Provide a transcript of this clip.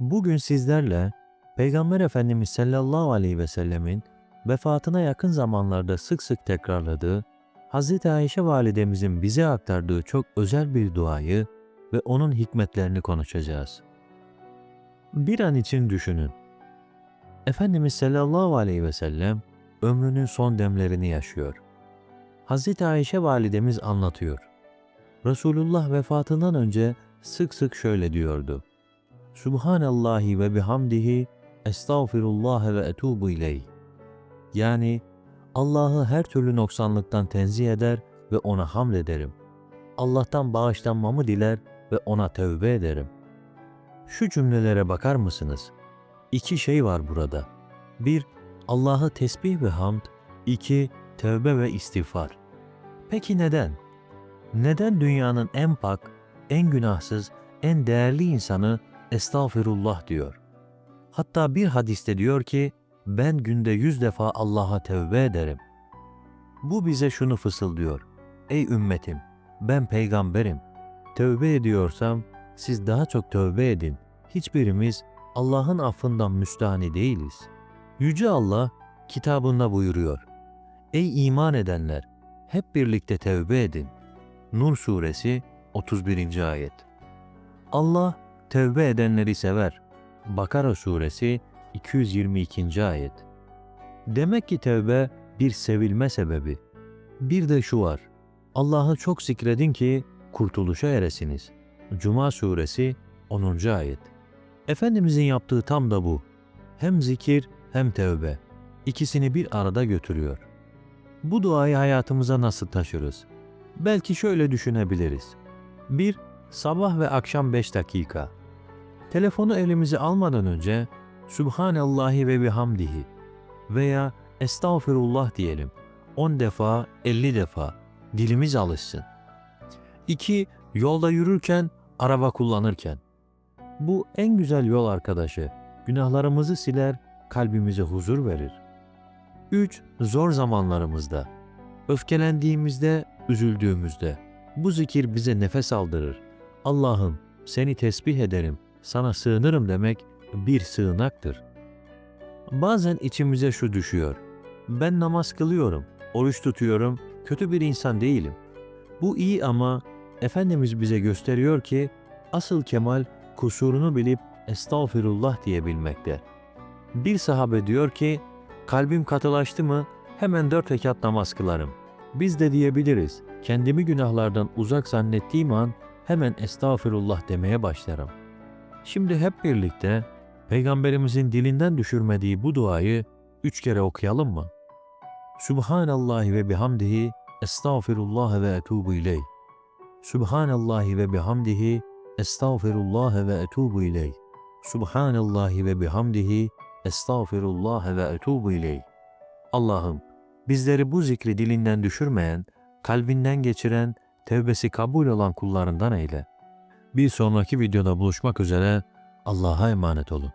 Bugün sizlerle Peygamber Efendimiz sallallahu aleyhi ve sellemin vefatına yakın zamanlarda sık sık tekrarladığı Hz. Ayşe validemizin bize aktardığı çok özel bir duayı ve onun hikmetlerini konuşacağız. Bir an için düşünün. Efendimiz sallallahu aleyhi ve sellem ömrünün son demlerini yaşıyor. Hz. Ayşe validemiz anlatıyor. Resulullah vefatından önce sık sık şöyle diyordu. Subhanallahi ve bihamdihi estağfirullah ve etubu ileyh. Yani Allah'ı her türlü noksanlıktan tenzih eder ve ona hamd ederim. Allah'tan bağışlanmamı diler ve ona tövbe ederim. Şu cümlelere bakar mısınız? İki şey var burada. Bir, Allah'ı tesbih ve hamd. iki tövbe ve istiğfar. Peki neden? Neden dünyanın en pak, en günahsız, en değerli insanı estağfirullah diyor? Hatta bir hadiste diyor ki, ben günde yüz defa Allah'a tevbe ederim. Bu bize şunu fısıldıyor. Ey ümmetim, ben peygamberim. Tövbe ediyorsam siz daha çok tövbe edin. Hiçbirimiz Allah'ın affından müstahni değiliz. Yüce Allah kitabında buyuruyor. Ey iman edenler, hep birlikte tevbe edin. Nur suresi 31. ayet. Allah tevbe edenleri sever. Bakara suresi 222. ayet. Demek ki tevbe bir sevilme sebebi. Bir de şu var. Allah'ı çok zikredin ki kurtuluşa eresiniz. Cuma suresi 10. ayet. Efendimizin yaptığı tam da bu. Hem zikir hem tevbe. İkisini bir arada götürüyor. Bu duayı hayatımıza nasıl taşırız? Belki şöyle düşünebiliriz. 1. Sabah ve akşam 5 dakika. Telefonu elimize almadan önce Subhanallahi ve bihamdihi veya Estağfirullah diyelim. 10 defa, 50 defa. Dilimiz alışsın. 2. Yolda yürürken, araba kullanırken. Bu en güzel yol arkadaşı. Günahlarımızı siler, kalbimize huzur verir. 3. Zor zamanlarımızda. Öfkelendiğimizde, üzüldüğümüzde. Bu zikir bize nefes aldırır. Allah'ım seni tesbih ederim, sana sığınırım demek bir sığınaktır. Bazen içimize şu düşüyor. Ben namaz kılıyorum, oruç tutuyorum, kötü bir insan değilim. Bu iyi ama Efendimiz bize gösteriyor ki asıl kemal kusurunu bilip estağfirullah diyebilmekte. Bir sahabe diyor ki, kalbim katılaştı mı hemen dört rekat namaz kılarım. Biz de diyebiliriz, kendimi günahlardan uzak zannettiğim an hemen estağfirullah demeye başlarım. Şimdi hep birlikte Peygamberimizin dilinden düşürmediği bu duayı üç kere okuyalım mı? Subhanallahi ve bihamdihi estağfirullah ve etubu ileyh. Subhanallahi ve bihamdihi estağfirullah ve etubu ileyh. Subhanallahi ve bihamdihi estağfirullah ve etubu ileyh. Allah'ım bizleri bu zikri dilinden düşürmeyen, kalbinden geçiren, tevbesi kabul olan kullarından eyle. Bir sonraki videoda buluşmak üzere Allah'a emanet olun.